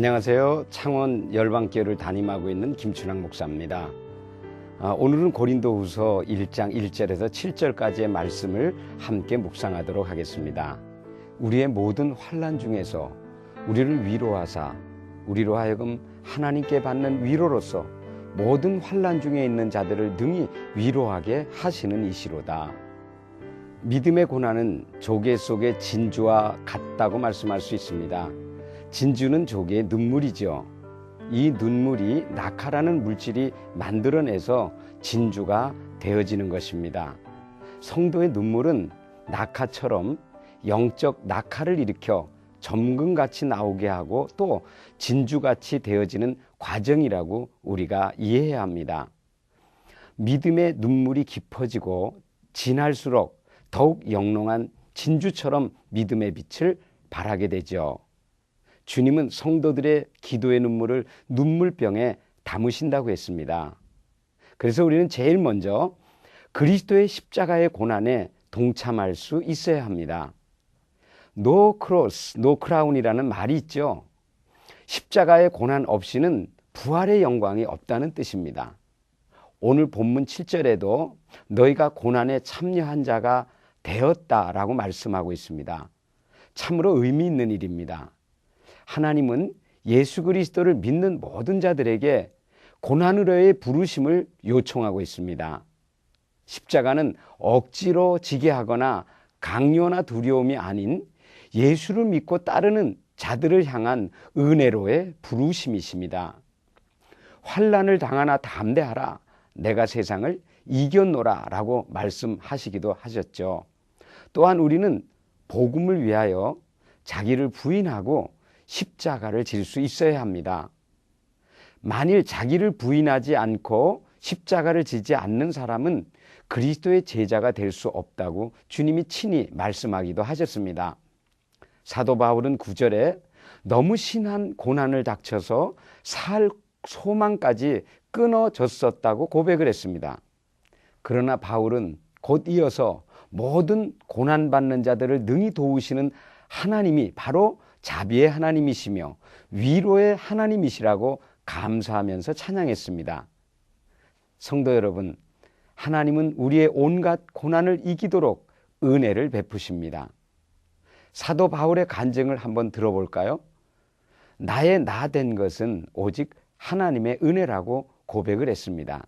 안녕하세요. 창원 열방교를 담임하고 있는 김춘학 목사입니다. 아, 오늘은 고린도후서 1장 1절에서 7절까지의 말씀을 함께 묵상하도록 하겠습니다. 우리의 모든 환란 중에서 우리를 위로하사 우리로 하여금 하나님께 받는 위로로서 모든 환란 중에 있는 자들을 능히 위로하게 하시는 이시로다. 믿음의 고난은 조개 속의 진주와 같다고 말씀할 수 있습니다. 진주는 조개의 눈물이죠. 이 눈물이 낙하라는 물질이 만들어내서 진주가 되어지는 것입니다. 성도의 눈물은 낙하처럼 영적 낙하를 일으켜 점금같이 나오게 하고 또 진주같이 되어지는 과정이라고 우리가 이해해야 합니다. 믿음의 눈물이 깊어지고 진할수록 더욱 영롱한 진주처럼 믿음의 빛을 발하게 되죠. 주님은 성도들의 기도의 눈물을 눈물병에 담으신다고 했습니다. 그래서 우리는 제일 먼저 그리스도의 십자가의 고난에 동참할 수 있어야 합니다. 노 크로스, 노 크라운이라는 말이 있죠. 십자가의 고난 없이는 부활의 영광이 없다는 뜻입니다. 오늘 본문 7절에도 너희가 고난에 참여한 자가 되었다라고 말씀하고 있습니다. 참으로 의미 있는 일입니다. 하나님은 예수 그리스도를 믿는 모든 자들에게 고난으로의 부르심을 요청하고 있습니다. 십자가는 억지로 지게 하거나 강요나 두려움이 아닌 예수를 믿고 따르는 자들을 향한 은혜로의 부르심이십니다. 환란을 당하나 담대하라. 내가 세상을 이겼노라라고 말씀하시기도 하셨죠. 또한 우리는 복음을 위하여 자기를 부인하고 십자가를 질 수 있어야 합니다. 만일 자기를 부인하지 않고 십자가를 지지 않는 사람은 그리스도의 제자가 될 수 없다고 주님이 친히 말씀하기도 하셨습니다. 사도 바울은 구절에 너무 심한 고난을 닥쳐서 살 소망까지 끊어졌었다고 고백을 했습니다. 그러나 바울은 곧 이어서 모든 고난받는 자들을 능히 도우시는 하나님이 바로 자비의 하나님이시며 위로의 하나님이시라고 감사하면서 찬양했습니다. 성도 여러분, 하나님은 우리의 온갖 고난을 이기도록 은혜를 베푸십니다. 사도 바울의 간증을 한번 들어볼까요? 나의 나 된 것은 오직 하나님의 은혜라고 고백을 했습니다.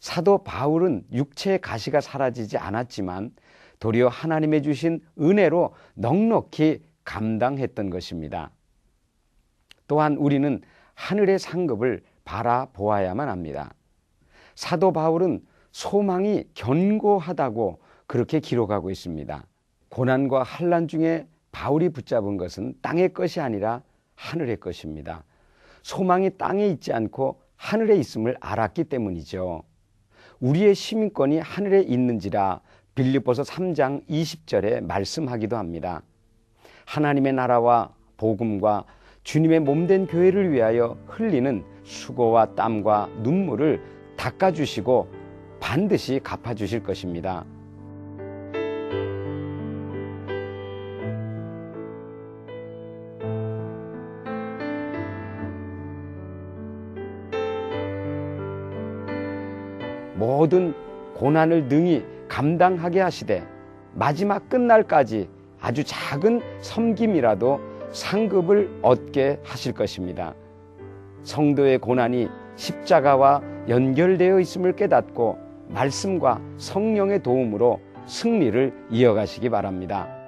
사도 바울은 육체의 가시가 사라지지 않았지만 도리어 하나님의 주신 은혜로 넉넉히 감당했던 것입니다. 또한 우리는 하늘의 상급을 바라보아야만 합니다. 사도 바울은 소망이 견고하다고 그렇게 기록하고 있습니다. 고난과 환란 중에 바울이 붙잡은 것은 땅의 것이 아니라 하늘의 것입니다. 소망이 땅에 있지 않고 하늘에 있음을 알았기 때문이죠. 우리의 시민권이 하늘에 있는지라 빌립보서 3장 20절에 말씀하기도 합니다. 하나님의 나라와 복음과 주님의 몸된 교회를 위하여 흘리는 수고와 땀과 눈물을 닦아주시고 반드시 갚아주실 것입니다. 모든 고난을 능히 감당하게 하시되 마지막 끝날까지 아주 작은 섬김이라도 상급을 얻게 하실 것입니다. 성도의 고난이 십자가와 연결되어 있음을 깨닫고 말씀과 성령의 도움으로 승리를 이어가시기 바랍니다.